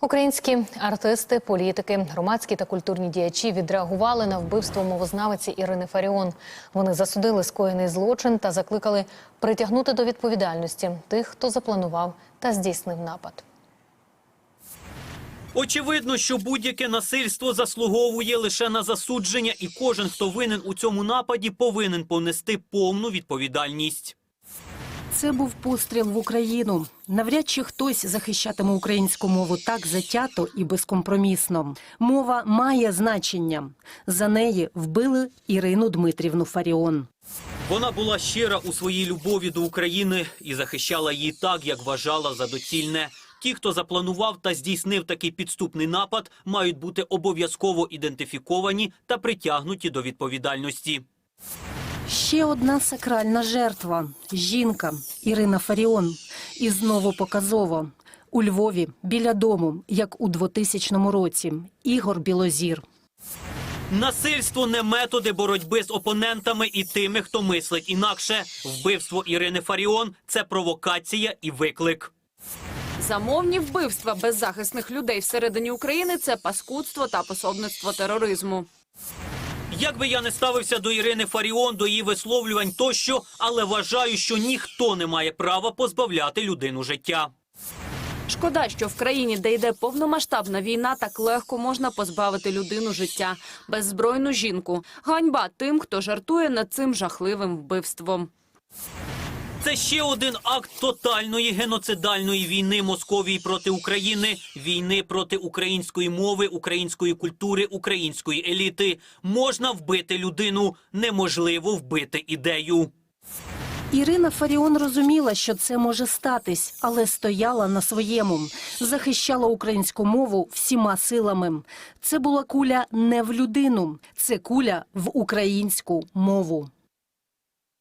Українські артисти, політики, громадські та культурні діячі відреагували на вбивство мовознавиці Ірини Фаріон. Вони засудили скоєний злочин та закликали притягнути до відповідальності тих, хто запланував та здійснив напад. Очевидно, що будь-яке насильство заслуговує лише на засудження, і кожен, хто винен у цьому нападі, повинен понести повну відповідальність. Це був постріл в Україну. Навряд чи хтось захищатиме українську мову так затято і безкомпромісно. Мова має значення. За неї вбили Ірину Дмитрівну Фаріон. Вона була щира у своїй любові до України і захищала її так, як вважала за доцільне. Ті, хто запланував та здійснив такий підступний напад, мають бути обов'язково ідентифіковані та притягнуті до відповідальності. Ще одна сакральна жертва жінка Ірина Фаріон. І знову показово. У Львові біля дому, як у 2000 році, Ігор Білозір. Насильство не методи боротьби з опонентами і тими, хто мислить інакше. Вбивство Ірини Фаріон це провокація і виклик. Замовні вбивства беззахисних людей всередині України це паскудство та пособництво тероризму. Як би я не ставився до Ірини Фаріон, до її висловлювань тощо, але вважаю, що ніхто не має права позбавляти людину життя. Шкода, що в країні, де йде повномасштабна війна, так легко можна позбавити людину життя беззбройну жінку. Ганьба тим, хто жартує над цим жахливим вбивством. Це ще один акт тотальної геноцидальної війни Московії проти України, війни проти української мови, української культури, української еліти. Можна вбити людину, неможливо вбити ідею. Ірина Фаріон розуміла, що це може статись, але стояла на своєму, захищала українську мову всіма силами. Це була куля не в людину, це куля в українську мову.